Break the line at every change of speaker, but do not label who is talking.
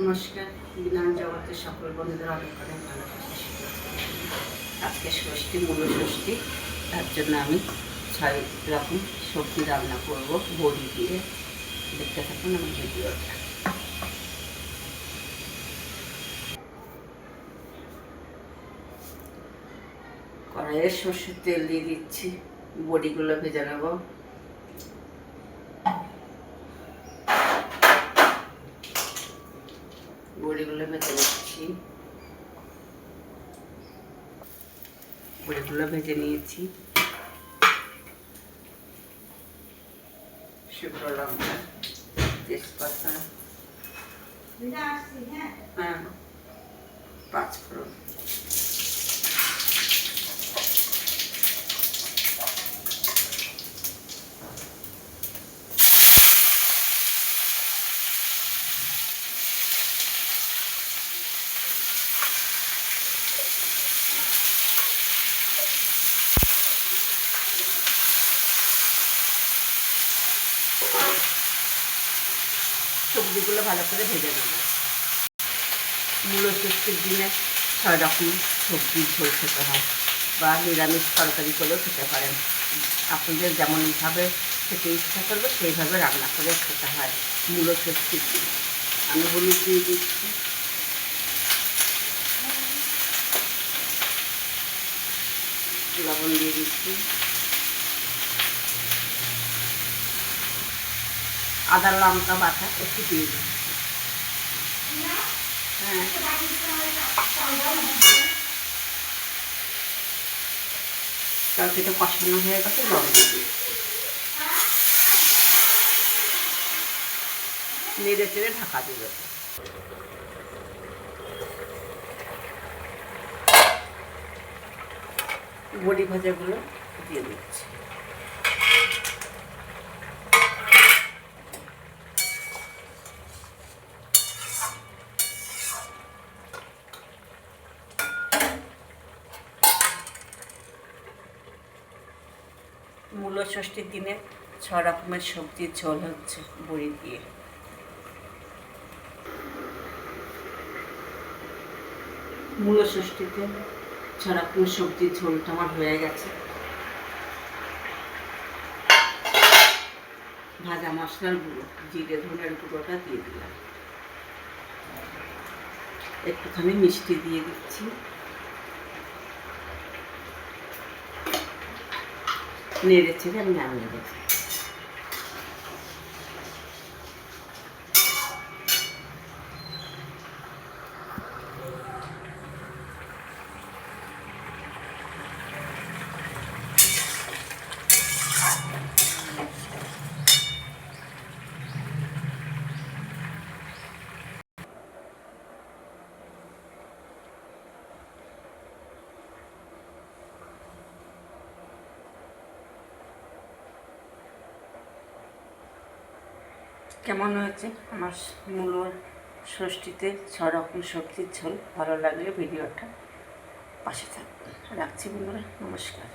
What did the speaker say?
নমস্কার বিধান জগতের সকল বন্ধুদের অনেক অনেক ভালোবাসা। আজকে ষষ্ঠী, মূল ষষ্ঠী, তার জন্য আমি ছয় রকম সবজি রান্না করব, বড়ি দিয়ে। দেখতে থাকুন আমার ভিডিওটা। কড়াইয়ে সর্ষের তেল দিয়ে দিচ্ছি, বড়িগুলো ভেজে নেব। বড়িগুলো ভেজে নিচ্ছি বড়িগুলো ভেজে নিয়েছি শুকনো লঙ্কা তেজপাতা হ্যাঁ পাঁচ সবজিগুলো ভালো করে ভেজে নেব। মূল ষষ্ঠীর দিনে ছয় রকম সবজির ঝোল খেতে হয় বা নিরামিষ তরকারি করেও খেতে পারেন। আপনাদের যেমনভাবে খেতে ইচ্ছা করবে, সেইভাবে রান্না করে খেতে হয় মূল ষষ্ঠীর দিন। আমি হলুদ দিয়ে দিচ্ছি। লবণ দিয়ে দিচ্ছি। আদা, লঙ্কা বাটা একটু দিয়ে দিচ্ছি হ্যাঁ। তরকারিটা কষানো হয়ে গেছে জল দিয়ে নেড়ে চেড়ে ঢাকা দিবে। বড়ি ভাজাগুলো দিয়ে দিচ্ছি। মূল ষষ্ঠীর দিনে ছ রকমের সবজির ঝোল হচ্ছে বড়ি দিয়ে। মূল ষষ্ঠীতে ছ রকমের সবজির ঝোলটা আমার হয়ে গেছে। ভাজা মশলার গুঁড়ো, জিরে ধনের গুঁড়োটা দিয়ে দিলাম। একটুখানি মিষ্টি দিয়ে দিচ্ছি। নেড়ে চেড়ে আমি নামিয়ে দেবো কেমন হয়েছে? আমার মূল ষষ্ঠীতে ছ রকম সবজির ঝোল, ভালো লাগলে ভিডিওটা পাশে থাকবে রাখছি বন্ধুরা, নমস্কার।